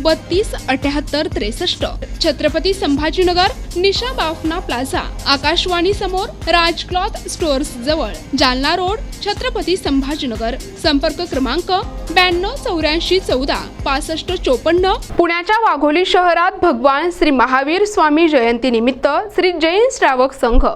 बत्तीस अठ्याहत्तर त्रेसष्ट. छत्रपती संभाजीनगर निशा बाफना प्लाझा. आकाशवाणी समोर राज क्लॉथ स्टोअर्स जवळ. जालना रोड छत्रपती संभाजीनगर. संपर्क क्रमांक ब्याण्णव चौऱ्याऐंशी चौदा पासष्ट चोपन्न. पुण्याच्या वाघोली शहरात भगवान श्री महावीर स्वामी जयंती निमित्त श्री जैन श्रावक संघ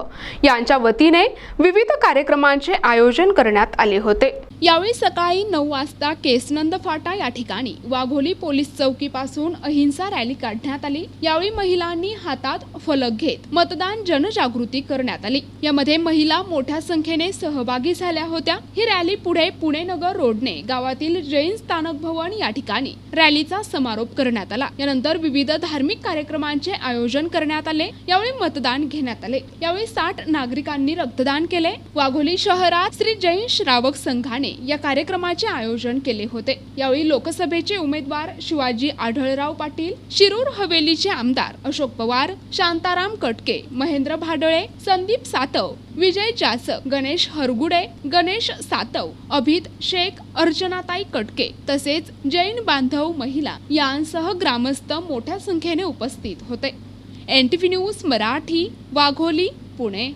यांच्या वतीने विविध कार्यक्रमांचे आयोजन करण्यात आले होते. यावेळी सकाळी नऊ वाजता केसनंद फाटा या ठिकाणी वाघोली पोलीस चौकीपासून अहिंसा रॅली काढण्यात आली. यावेळी महिलांनी हातात फलक घेत मतदान जनजागृती करण्यात आली. यामध्ये महिला मोठ्या संख्येने सहभागी झाल्या होत्या. ही रॅली पुढे पुणे नगर रोडने गावातील जैन स्थानक भवन या ठिकाणी रॅलीचा समारोप करण्यात आला. यानंतर विविध धार्मिक कार्यक्रमांचे आयोजन करण्यात आले. यावेळी मतदान घेण्यात आले. यावेळी साठ नागरिकांनी रक्तदान केले. वाघोली शहरात श्री जैन श्रावक संघाने या कार्यक्रमाचे आयोजन केले होते. यावेळी लोकसभेचे उमेदवार शिवाजी आढळराव पाटील शिरूर हवेलीचे आमदार अशोक पवार शांताराम कटके महेंद्र भाडळे संदीप सातव विजय जासक गणेश हरगुडे गणेश सातव अभित शेख अर्चनाताई कटके तसेच जैन बांधव महिला यांसह ग्रामस्थ मोठ्या संख्येने उपस्थित होते. N T V news Marathi Wagholi Pune.